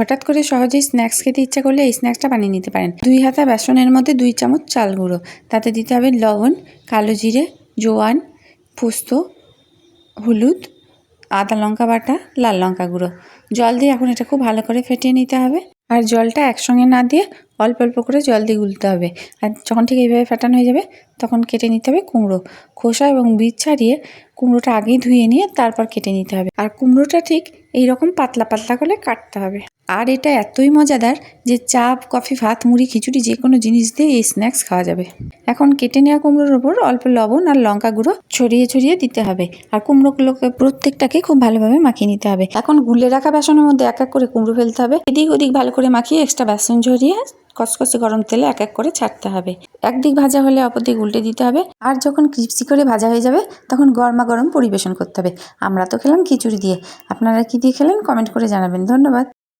হঠাৎ করে সহজেই স্ন্যাক্স খেতে ইচ্ছা করলে এই স্ন্যাক্সটা বানিয়ে নিতে পারেন। দুই হাতা বেসনের মধ্যে দুই চামচ চাল গুঁড়ো। তাতে দিতে হবে লবণ, কালো জিরে, জোয়ান, পোস্ত, হলুদ, আদা লঙ্কা বাটা, লাল লঙ্কা গুঁড়ো। জল দিয়ে এখন এটা খুব ভালো করে ফেটিয়ে নিতে হবে। আর জলটা একসঙ্গে না দিয়ে অল্প অল্প করে জল দিয়ে গুলতে হবে। আর যখন ঠিক এইভাবে ফেটানো হয়ে যাবে, তখন কেটে নিতে হবে কুমড়ো। খোসা এবং বীজ ছাড়িয়ে কুমড়োটা আগেই ধুয়ে নিয়ে তারপর কেটে নিতে হবে। আর কুমড়োটা ঠিক এই রকম পাতলা পাতলা করে কাটতে হবে। আর এটা এতই মজাদার যে চা, কফি, ভাত, মুড়ি, খিচুড়ি যে কোনো জিনিস দিয়ে এই স্ন্যাক্স খাওয়া যাবে। এখন কেটে নেওয়া কুমড়োর ওপর অল্প লবণ আর লঙ্কা গুঁড়ো ছড়িয়ে ছড়িয়ে দিতে হবে। আর কুমড়োগুলোকে প্রত্যেকটাকে খুব ভালোভাবে মাখিয়ে নিতে হবে। এখন গুলে রাখা বেসনের মধ্যে এক এক করে কুমড়ো ফেলতে হবে। এদিক ওদিক ভালো করে মাখিয়ে এক্সট্রা বেসন ঝরিয়ে কসকসে গরম তেলে এক এক করে ছাড়তে হবে। একদিক ভাজা হলে অপরদিক উল্টে দিতে হবে। আর যখন ক্রিপসি করে ভাজা হয়ে যাবে, তখন গরমা গরম পরিবেশন করতে হবে। আমরা তো খেলাম খিচুড়ি দিয়ে। আপনারা কি দিয়ে খেলেন? কমেন্ট করে জানাবেন। ধন্যবাদ।